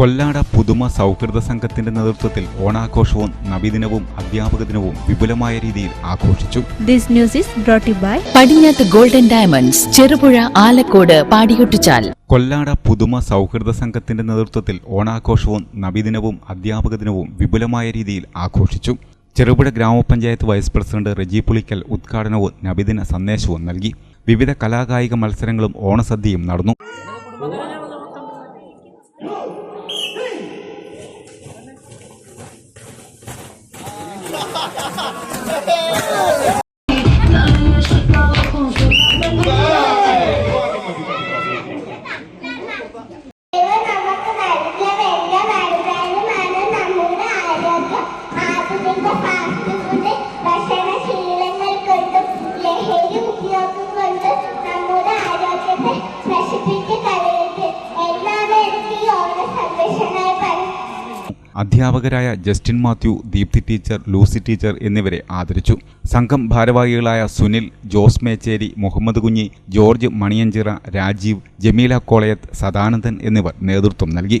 കൊല്ലാട പുതുമ സൗഹൃദ സംഘത്തിന്റെ നേതൃത്വത്തിൽ ഓണാഘോഷവും നബിദിനവും അധ്യാപക ദിനവും വിപുലമായ രീതിയിൽ ആഘോഷിച്ചു. This news is brought by you by Padinjath golden diamonds Cherupuzha Alakode Padiyotchal. Kollada പുതുമ സൗഹൃദ സംഘത്തിന്റെ നേതൃത്വത്തിൽ ഓണാഘോഷവും നബിദിനവും അധ്യാപക ദിനവും വിപുലമായ രീതിയിൽ ആഘോഷിച്ചു. ചെറുപുഴ ഗ്രാമപഞ്ചായത്ത് വൈസ് പ്രസിഡന്റ് റെജി പുളിക്കൽ ഉദ്ഘാടനവും നബിദിന സന്ദേശവും നൽകി. വിവിധ കലാകായിക മത്സരങ്ങളും ഓണസദ്യയും നടന്നു. ハハハ! അധ്യാപകരായ Justin Mathew Deepthi teacher Lucy teacher എന്നിവരെ ആദരിച്ചു. സംഘം ഭാരവാഹികളായ സുനിൽ ജോസ് മേച്ചേരി മുഹമ്മദ് കുഞ്ഞി ജോർജ് മണിയഞ്ചിറ രാജീവ് ജമീല കോളയത്ത് സദാനന്ദൻ എന്നിവർ നേതൃത്വം നൽകി.